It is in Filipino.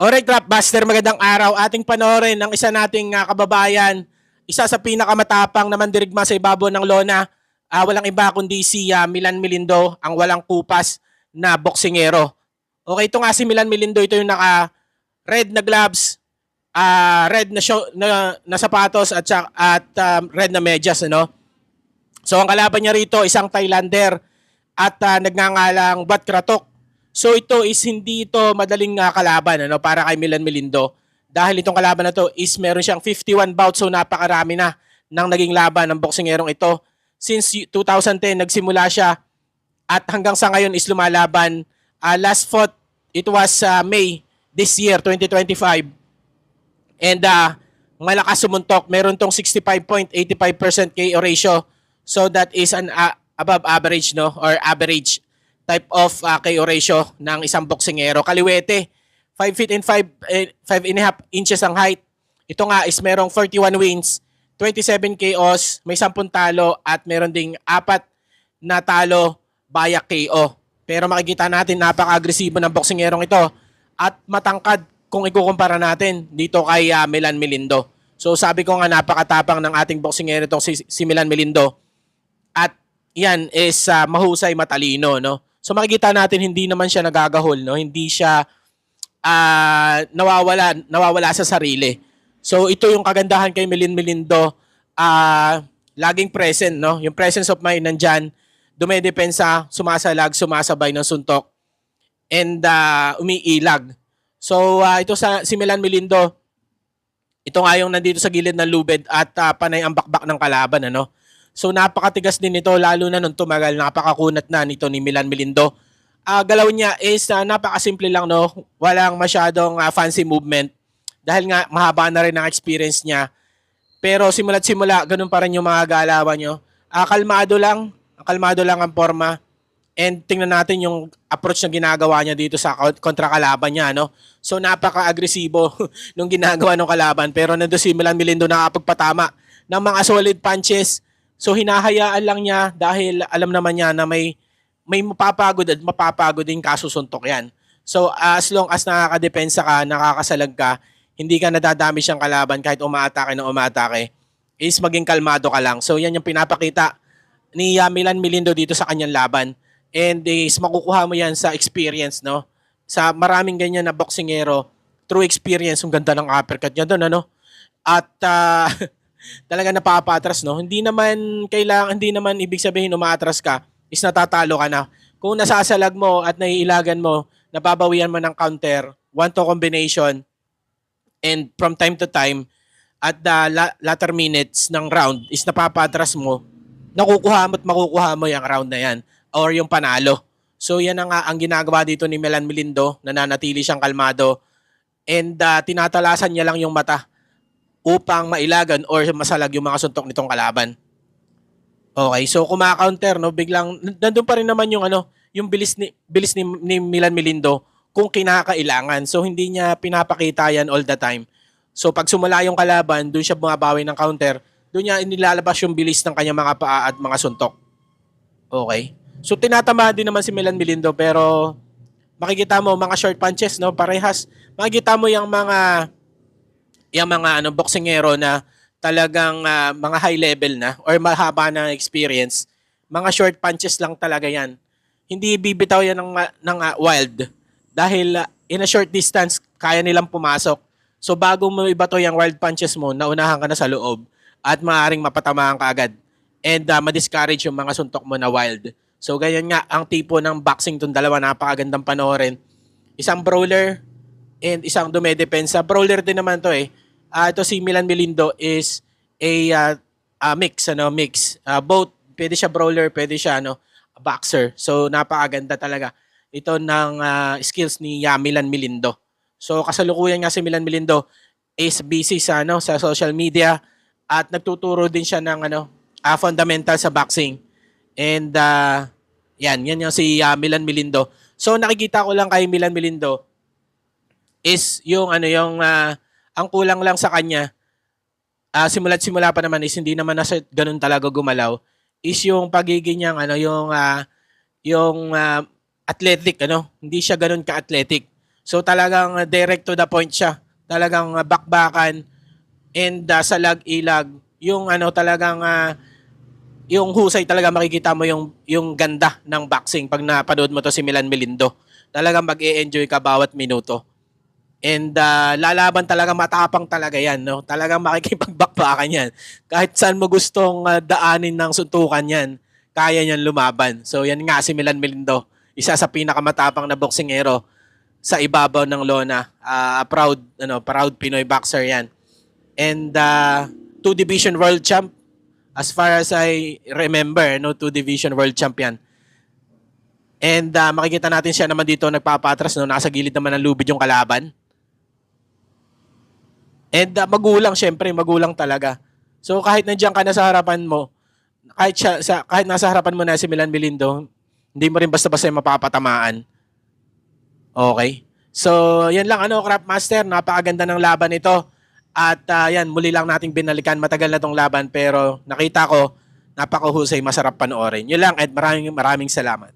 Alright, Rapmaster, magandang araw. Ating panoorin ang isa nating ah, kababayan, isa sa pinakamatapang na mandirigma sa ibabaw ng lona. Ah, walang iba kundi si ah, Milan Milindo, ang walang kupas na boksingero. Okay, ito nga si Milan Milindo, ito yung naka red na gloves, ah, red na, show, na, na sapatos at, at ah, red na medyas. Ano? So ang kalaban niya rito, isang Thailander at ah, nagngangalang Bat Kratok. So ito is hindi ito madaling nga kalaban ano para kay Milan Melindo. Dahil itong kalaban na to is meron siyang 51 bouts so napakarami na ng naging laban ng boksingerong ito. Since y- 2010 nagsimula siya at hanggang sa ngayon is lumalaban. Ah, last fought it was ah, May this year 2025. And uh, malakas sumuntok. Meron tong 65.85% KO ratio. So that is an uh, above average no or average type of uh, KO ratio ng isang boksingero. Kaliwete, 5 feet and 5, eh, 5 and a half inches ang height. Ito nga is merong 41 wins, 27 KOs, may 10 talo at meron ding apat na talo via KO. Pero makikita natin napaka-agresibo ng boksingerong ito at matangkad kung ikukumpara natin dito kay ah, Milan Melindo. So sabi ko nga napakatapang ng ating boksingero itong si, si Milan Melindo. At yan is ah, mahusay matalino, no? So makikita natin hindi naman siya nagagahol, no? Hindi siya ah, nawawala nawawala sa sarili. So ito yung kagandahan kay Milin Melindo, ah laging present, no? Yung presence of mind nandyan, dumedepensa, sumasalag, sumasabay ng suntok and ah, umiilag. So ah, ito sa si Milan Melindo, ito nga yung nandito sa gilid ng lubid at ah, panay ang bakbak ng kalaban, ano? So napakatigas din nito lalo na nung tumagal, napakakunat na nito ni Milan Melindo. Ah, galaw niya is ah, napakasimple lang no, walang masyadong ah, fancy movement dahil nga mahaba na rin ang experience niya. Pero simula't simula, ganun pa rin yung mga galawan nyo. Ah, kalmado lang, kalmado lang ang forma. And tingnan natin yung approach na ginagawa niya dito sa kont- kontra kalaban niya, no? So napaka-agresibo nung ginagawa ng kalaban. Pero nando si Milan Melindo nakapagpatama ng mga solid punches. So hinahayaan lang niya dahil alam naman niya na may may mapapagod at mapapagod din kasusuntok yan. So as long as nakakadepensa ka, nakakasalag ka, hindi ka nadadami siyang kalaban kahit umaatake na umaatake, is maging kalmado ka lang. So yan yung pinapakita ni uh, Milan Melindo dito sa kanyang laban. And is makukuha mo yan sa experience, no? Sa maraming ganyan na boksingero, through experience, yung ganda ng uppercut niya doon, ano? At ah, talaga napapatras, no? Hindi naman kailangan, hindi naman ibig sabihin umaatras ka, is natatalo ka na. Kung nasasalag mo at naiilagan mo, nababawian mo ng counter, one-to combination, and from time to time, at the la- latter minutes ng round is napapatras mo, nakukuha mo at makukuha mo yung round na yan or yung panalo. So yan ang, ang ginagawa dito ni Melan Melindo, nananatili siyang kalmado and ah, tinatalasan niya lang yung mata upang mailagan or masalag yung mga suntok nitong kalaban. Okay, so kumaka-counter no, biglang nandun pa rin naman yung ano, yung bilis ni bilis ni, ni Milan Melindo kung kinakailangan. So hindi niya pinapakita yan all the time. So pag sumula yung kalaban, doon siya bumabawi ng counter, doon niya inilalabas yung bilis ng kanyang mga paa at mga suntok. Okay. So tinatama din naman si Milan Melindo pero makikita mo mga short punches no, parehas. Makikita mo yung mga yung mga ano boksingero na talagang ah, mga high level na or mahaba na experience. Mga short punches lang talaga 'yan. Hindi bibitaw yan ng ng ah, wild dahil ah, in a short distance kaya nilang pumasok. So bago mo ibato yung wild punches mo, naunahan ka na sa loob at maaaring mapatamaan ka agad and uh, ma-discourage yung mga suntok mo na wild. So ganyan nga ang tipo ng boxing tong dalawa napakagandang panoorin. Isang brawler and isang dumedepensa. Brawler din naman to eh. Ah ito si Milan Melindo is a ah, ah, mix ano mix. Ah, both pwede siya brawler, pwede siya ano boxer. So napakaganda talaga ito ng ah, skills ni ah, Milan Melindo. So kasalukuyan nga si Milan Melindo is busy sa ano sa social media at nagtuturo din siya ng ano ah, fundamental sa boxing. And ah, yan, yan yung si ah, Milan Melindo. So nakikita ko lang kay Milan Melindo is yung ano yung ah, ang kulang lang sa kanya ah simula't simula pa naman is hindi naman na ganun talaga gumalaw is yung pagiging niyang ano yung ah, yung ah, athletic ano hindi siya ganun ka-athletic So talagang uh, direct to the point siya. Talagang uh, bakbakan and uh, salag-ilag. Yung ano talagang uh, yung husay talaga makikita mo yung yung ganda ng boxing pag napanood mo to si Milan Melindo. Talagang mag-e-enjoy ka bawat minuto. And uh, lalaban talaga matapang talaga yan, no? Talagang makikipagbakbakan yan. Kahit saan mo gustong uh, daanin ng suntukan yan, kaya niyan lumaban. So yan nga si Milan Melindo, isa sa pinakamatapang na boksingero sa ibabaw ng lona. Ah, proud ano, proud Pinoy boxer yan. And uh, two division world champ as far as I remember, no two division world champion. And uh, makikita natin siya naman dito nagpapatras no, nasa gilid naman ng lubid yung kalaban. And uh, magulang syempre, magulang talaga. So kahit nandiyan ka na sa harapan mo, kahit siya, sa, kahit nasa harapan mo na si Milan Melindo, hindi mo rin basta-basta mapapatamaan. Okay? So, yan lang ano, Craft Master, napakaganda ng laban ito. At ah, yan, muli lang nating binalikan. Matagal na tong laban pero nakita ko, napakahusay, masarap panoorin. Yun lang, Ed, maraming maraming salamat.